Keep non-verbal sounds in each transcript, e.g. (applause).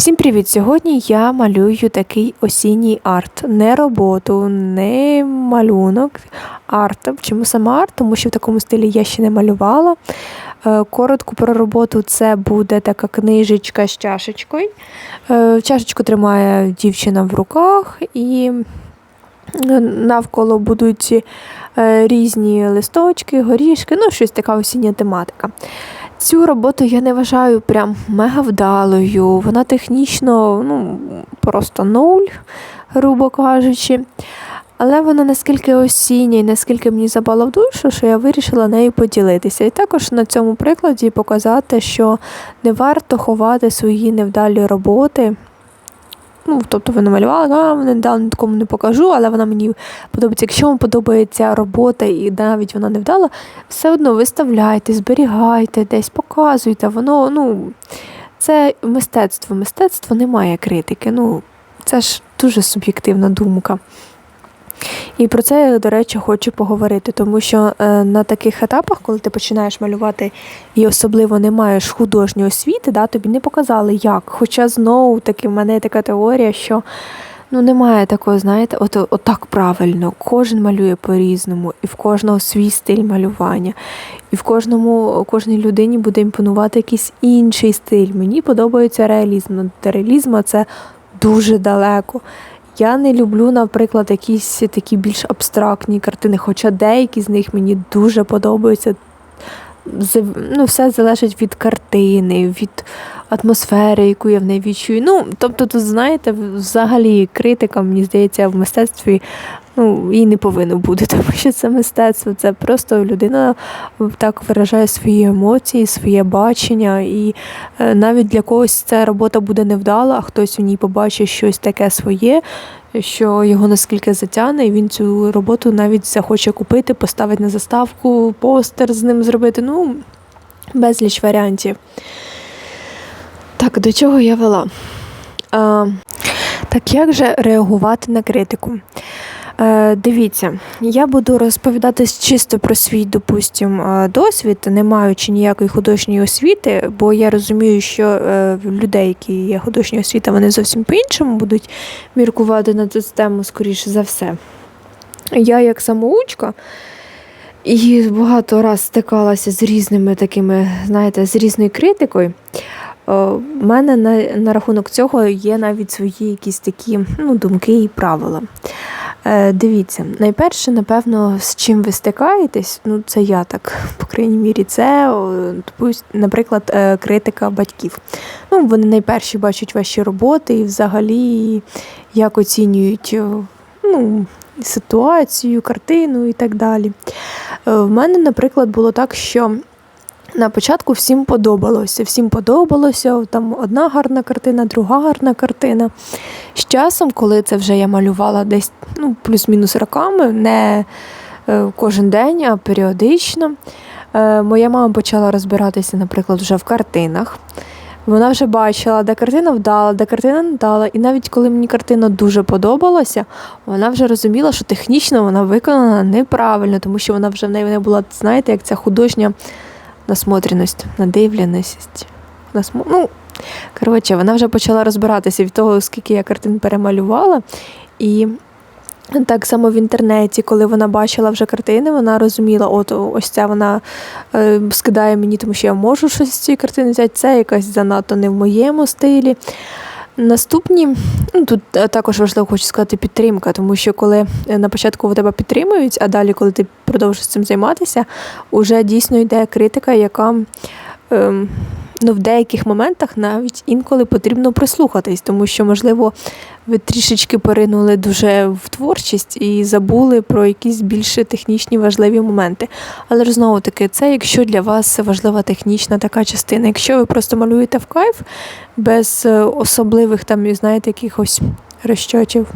Всім привіт! Сьогодні я малюю такий осінній арт. Не роботу, не малюнок, арт. Чому саме арт? Тому що в такому стилі я ще не малювала. Е, Коротко про роботу це буде така книжечка з чашечкою. Е, Чашечку тримає дівчина в руках і навколо будуть е, різні листочки, горішки, ну щось така осіння тематика. Цю роботу я не вважаю прям мега вдалою. Вона технічно ну, просто нуль, грубо кажучи. Але вона наскільки осіння і наскільки мені запала в душу, що я вирішила нею поділитися. І також на цьому прикладі показати, що не варто ховати свої невдалі роботи. Ну, тобто ви намалювали, а мене дам такому не покажу, але вона мені подобається. Якщо вам подобається робота і навіть вона не вдала, все одно виставляйте, зберігайте, десь показуйте. Воно, ну, це мистецтво. Мистецтво не має критики. Ну, це ж дуже суб'єктивна думка. І про це я, до речі, хочу поговорити, тому що е, на таких етапах, коли ти починаєш малювати і особливо не маєш художньої освіти, да, тобі не показали як. Хоча знову таки в мене така теорія, що ну немає такого, знаєте, от, от так правильно. Кожен малює по-різному, і в кожного свій стиль малювання. І в кожному кожній людині буде імпонувати якийсь інший стиль. Мені подобається реалізм. До реалізму це дуже далеко. Я не люблю, наприклад, якісь такі більш абстрактні картини, хоча деякі з них мені дуже подобаються. Ну, Все залежить від картини, від атмосфери, яку я в неї відчую. Ну, тобто, тут, знаєте, взагалі критика, мені здається, в мистецтві ну, їй не повинно бути, (laughs) тому що це мистецтво, це просто людина так виражає свої емоції, своє бачення. І е, навіть для когось ця робота буде невдала, а хтось у ній побачить щось таке своє, що його наскільки затягне, і він цю роботу навіть захоче купити, поставити на заставку, постер з ним зробити. Ну, безліч варіантів. Так, до чого я вела? А, Так як же реагувати на критику? Е, Дивіться, я буду розповідати чисто про свій, допустим, е, досвід, не маючи ніякої художньої освіти, бо я розумію, що е, людей, які є художньої освіти, вони зовсім по-іншому будуть міркувати на цю тему, скоріше за все. Я, як самоучка, і багато раз стикалася з різними такими, знаєте, з різною критикою. У мене на на рахунок цього є навіть свої якісь такі ну, думки і правила. Е, Дивіться, найперше, напевно, з чим ви стикаєтесь, ну це я так, по крайній мірі, це, наприклад, е, критика батьків. Ну, Вони найперші бачать ваші роботи і взагалі як оцінюють ну, ситуацію, картину і так далі. Е, в мене, наприклад, було так, що на початку всім подобалося. Всім подобалося, там одна гарна картина, друга гарна картина. З часом, коли це вже я малювала десь ну, плюс-мінус роками, не е, кожен день, а періодично, е, моя мама почала розбиратися, наприклад, вже в картинах. Вона вже бачила, де картина вдала, де картина не вдала. І навіть коли мені картина дуже подобалася, вона вже розуміла, що технічно вона виконана неправильно, тому що вона вже в неї не була, знаєте, як ця художня насмотреність, надивленість. Насмо... Ну, коротше, вона вже почала розбиратися від того, скільки я картин перемалювала. І так само в інтернеті, коли вона бачила вже картини, вона розуміла, от ось це вона е, скидає мені, тому що я можу щось з цієї картини взяти, це якась занадто не в моєму стилі. Наступні, ну тут е, також важливо хочу сказати підтримка, тому що коли е, на початку тебе підтримують, а далі, коли ти продовжуєш цим займатися, уже дійсно йде критика, яка ем, ну, в деяких моментах навіть інколи потрібно прислухатись, тому що, можливо, ви трішечки поринули дуже в творчість і забули про якісь більш технічні важливі моменти. Але ж знову таки, це якщо для вас важлива технічна така частина. Якщо ви просто малюєте в кайф без е, особливих там, знаєте, якихось розчочів.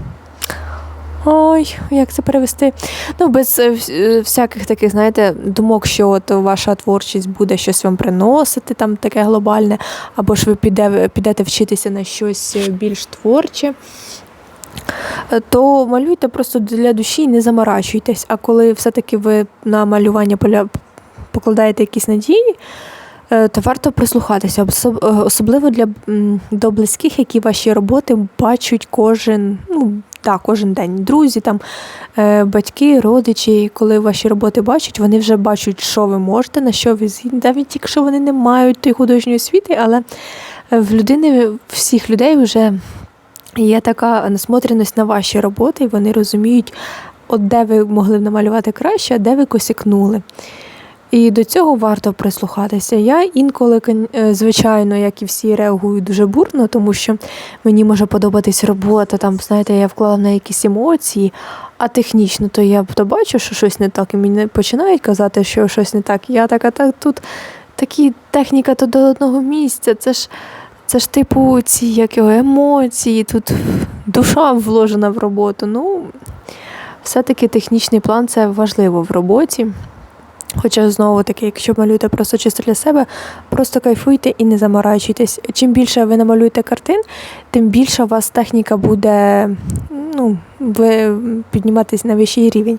Ой, як це перевести? Ну, без е, е, всяких таких, знаєте, думок, що от ваша творчість буде щось вам приносити, там таке глобальне, або ж ви піде, підете вчитися на щось більш творче. Е, то малюйте просто для душі і не заморачуйтесь. А коли все-таки ви на малювання покладаєте якісь надії, Е, То варто прислухатися, е, особливо для до близьких, які ваші роботи бачать кожен, ну так, кожен день. Друзі, там е, батьки, родичі, коли ваші роботи бачать, вони вже бачать, що ви можете, на що ви згідні, навіть якщо вони не мають тої художньої освіти, але в людини, всіх людей вже є така насмотреність на ваші роботи, і вони розуміють, от де ви могли б намалювати краще, а де ви косякнули. І до цього варто прислухатися. Я інколи, е, звичайно, як і всі, реагую дуже бурно, тому що мені може подобатись робота, там, знаєте, я вклала на якісь емоції, а технічно, то я то бачу, що щось не так, і мені починають казати, що щось не так. Я така, так тут такі техніка то до одного місця. Це ж, це ж типу ці як його, емоції, тут душа вложена в роботу. Ну, все-таки технічний план це важливо в роботі. Хоча знову таки, якщо малюєте просто чисто для себе, просто кайфуйте і не заморачуйтесь. Чим більше ви намалюєте картин, тим більше у вас техніка буде ну, ви підніматись на вищий рівень.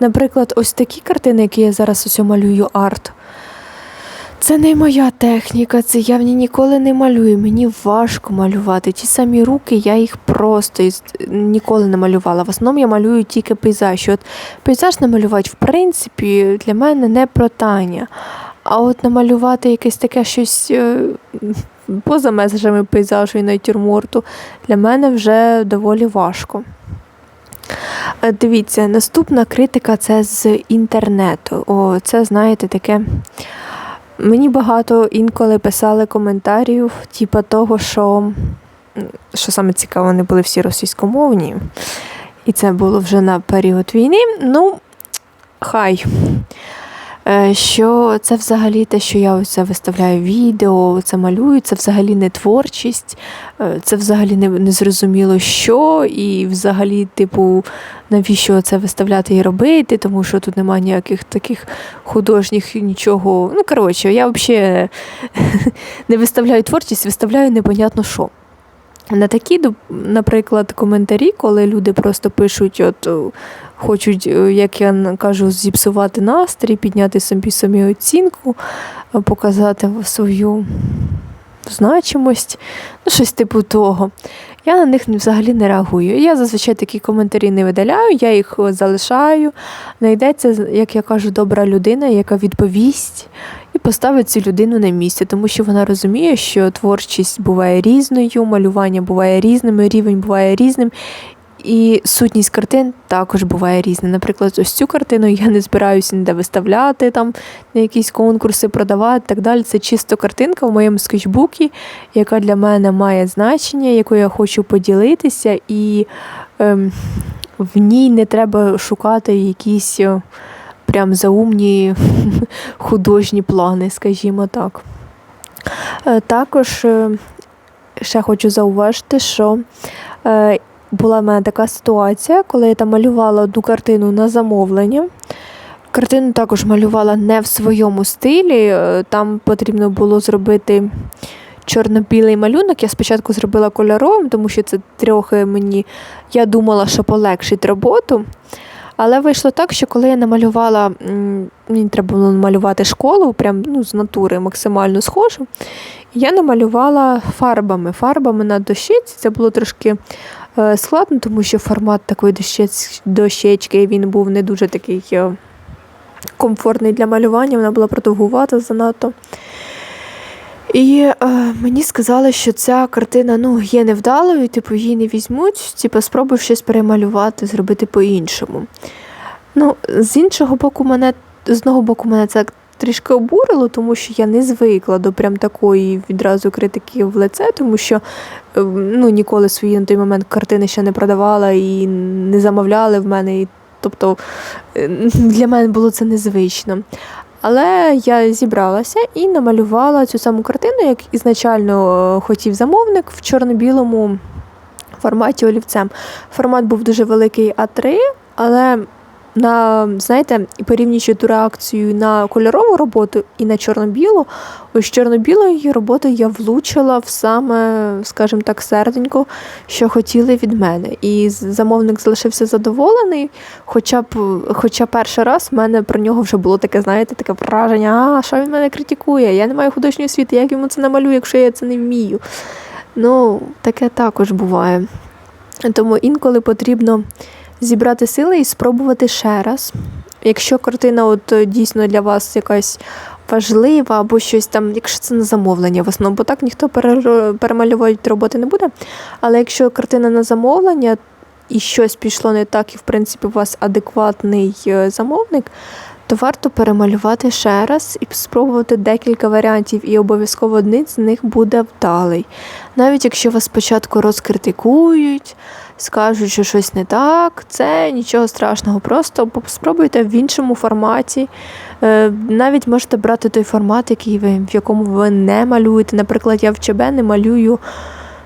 Наприклад, ось такі картини, які я зараз ось малюю арт. Це не моя техніка, це я в ній ніколи не малюю. Мені важко малювати. Ті самі руки, я їх просто ніколи не малювала. В основному я малюю тільки пейзаж. От пейзаж намалювати, в принципі, для мене не питання. А от намалювати якесь таке щось е, поза межами пейзажу і натюрморту для мене вже доволі важко. Е, Дивіться, наступна критика це з інтернету. О, це, знаєте, таке. Мені багато інколи писали коментарів, типу того, що, що саме цікаво, вони були всі російськомовні. І це було вже на період війни. Ну, хай. Е, Що це взагалі те, що я ось виставляю відео, це малюю, це взагалі не творчість, е, це взагалі не, не зрозуміло що, і взагалі, типу, навіщо це виставляти і робити, тому що тут немає ніяких таких художніх нічого. Ну, коротше, я взагалі (laughs) не виставляю творчість, виставляю непонятно що. На такі, наприклад, коментарі, коли люди просто пишуть, от е, хочуть, е, як я кажу, зіпсувати настрій, підняти собі самі оцінку, е, показати свою значимость, ну щось типу того. Я на них взагалі не реагую. Я зазвичай такі коментарі не видаляю, я їх е, залишаю. Найдеться, як я кажу, добра людина, яка відповість і поставить цю людину на місце, тому що вона розуміє, що творчість буває різною, малювання буває різним, рівень буває різним. І сутність картин також буває різна. Наприклад, ось цю картину я не збираюся ніде виставляти, там на якісь конкурси продавати так далі. Це чисто картинка в моєму скетчбуці, яка для мене має значення, якою я хочу поділитися, і ем, в ній не треба шукати якісь е, прям заумні (laughs) художні плани, скажімо так. Е, Також е, ще хочу зауважити, що була в мене така ситуація, коли я там малювала одну картину на замовлення. Картину також малювала не в своєму стилі. е, Там потрібно було зробити чорно-білий малюнок. Я спочатку зробила кольоровим, тому що це трохи мені, я думала, що полегшить роботу. Але вийшло так, що коли я намалювала, мені треба було намалювати школу, прям ну, з натури максимально схожу. Я намалювала фарбами. Фарбами на дощиці. Це було трошки складно, тому що формат такої дощечки він був не дуже такий е, комфортний для малювання, вона була продовгувата занадто. І е, мені сказали, що ця картина ну, є невдалою, типу її не візьмуть, типу спробуй щось перемалювати, зробити по-іншому. Ну, з іншого боку, мене з одного боку, мене це трішки обурило, тому що я не звикла до прям такої відразу критики в лице, тому що е, ну, ніколи свої на той момент картини ще не продавала і не замовляли в мене. І, тобто е, для мене було це незвично. Але я зібралася і намалювала цю саму картину, як ізначально е, хотів замовник в чорно-білому форматі олівцем. Формат був дуже великий А3, але на, знаєте, порівнюючи ту реакцію на кольорову роботу і на чорно-білу, ось чорно-білої роботи я влучила в саме, скажімо так, серденько, що хотіли від мене. І замовник залишився задоволений. Хоча б хоча перший раз в мене про нього вже було таке, знаєте, таке враження, а що він мене критикує? Я не маю художньої освіти, як йому це намалюю, якщо я це не вмію. Ну, таке також буває. Тому інколи потрібно зібрати сили і спробувати ще раз. Якщо картина от е, дійсно для вас якась важлива або щось там, якщо це на замовлення в основному, бо так ніхто перемалювати роботи не буде. Але якщо картина на замовлення і щось пішло не так, і в принципі у вас адекватний е, замовник, то варто перемалювати ще раз і спробувати декілька варіантів, і обов'язково один з них буде вдалий. Навіть якщо вас спочатку розкритикують, скажуть, що щось не так, це нічого страшного. Просто спробуйте в іншому форматі. Е, навіть можете брати той формат, який ви, в якому ви не малюєте. Наприклад, я в ЧБ не малюю.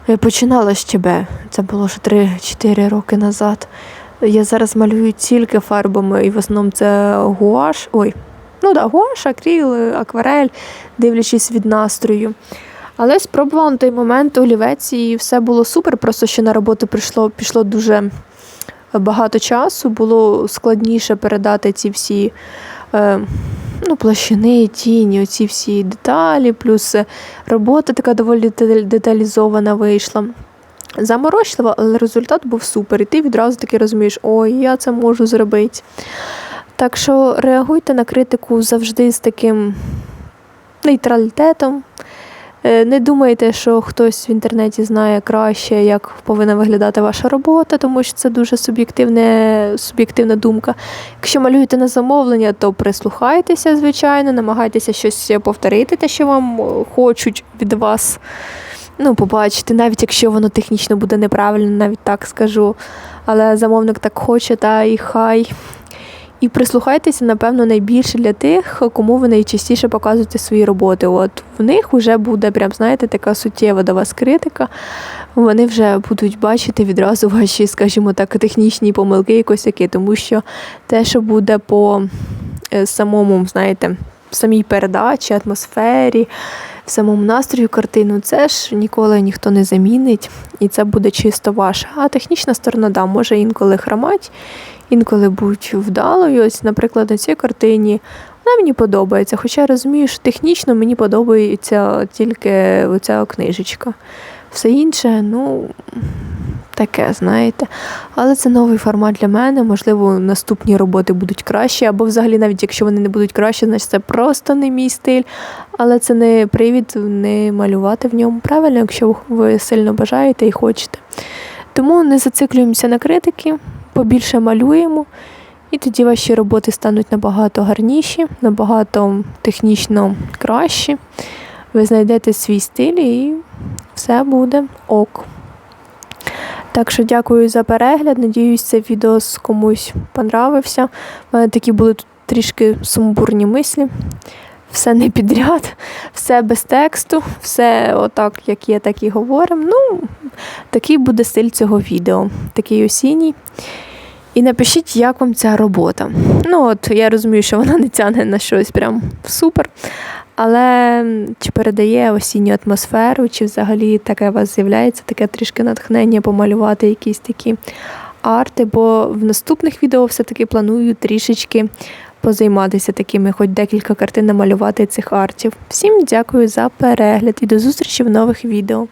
Я починала з ЧБ, це було вже 3-4 роки назад. Я зараз малюю тільки фарбами, і в основному це гуаш. Ой, ну да, гуаш, акріл, акварель, дивлячись від настрою. Але спробувала на той момент олівець, і все було супер. Просто що на роботу прийшло, пішло дуже багато часу, було складніше передати ці всі е, ну, площини, тіні, оці всі деталі, плюс робота така доволі деталізована вийшла. Заморочливо, але результат був супер. І ти відразу таки розумієш, ой, я це можу зробити. Так що реагуйте на критику завжди з таким нейтралітетом. Е, не думайте, що хтось в інтернеті знає краще, як повинна виглядати ваша робота, тому що це дуже суб'єктивне, суб'єктивна думка. Якщо малюєте на замовлення, то прислухайтеся, звичайно, намагайтеся щось повторити, те, що вам хочуть від вас ну, побачити, навіть якщо воно технічно буде неправильно, навіть так скажу. Але замовник так хоче, та і хай. І прислухайтеся, напевно, найбільше для тих, кому ви найчастіше показуєте свої роботи. От в них вже буде, прям, знаєте, така суттєва до вас критика. Вони вже будуть бачити відразу ваші, скажімо так, технічні помилки і косяки, тому що те, що буде по е, самому, знаєте, самій передачі, атмосфері, в самому настрою картину, це ж ніколи ніхто не замінить, і це буде чисто ваше. А технічна сторона, да, може інколи хромать, інколи будь вдалою. Ось, наприклад, на цій картині вона мені подобається. Хоча я розумію, що технічно мені подобається тільки оця книжечка. Все інше, ну таке, знаєте. Але це новий формат для мене. Можливо, наступні роботи будуть кращі, або взагалі, навіть якщо вони не будуть кращі, значить це просто не мій стиль. Але це не привід не малювати в ньому правильно, якщо ви сильно бажаєте і хочете. Тому не зациклюємося на критики, побільше малюємо, і тоді ваші роботи стануть набагато гарніші, набагато технічно кращі. Ви знайдете свій стиль і все буде ок. Так що дякую за перегляд. Надіюсь, це відео комусь понравився. У мене такі були тут трішки сумбурні мислі. Все не підряд, все без тексту, все отак, як є, так і говоримо. Ну, такий буде стиль цього відео, такий осінній. І напишіть, як вам ця робота. Ну, от я розумію, що вона не тягне на щось прям супер. Але чи передає осінню атмосферу, чи взагалі таке у вас з'являється, таке трішки натхнення помалювати якісь такі арти, бо в наступних відео все-таки планую трішечки позайматися такими, хоч декілька картин намалювати цих артів. Всім дякую за перегляд і до зустрічі в нових відео.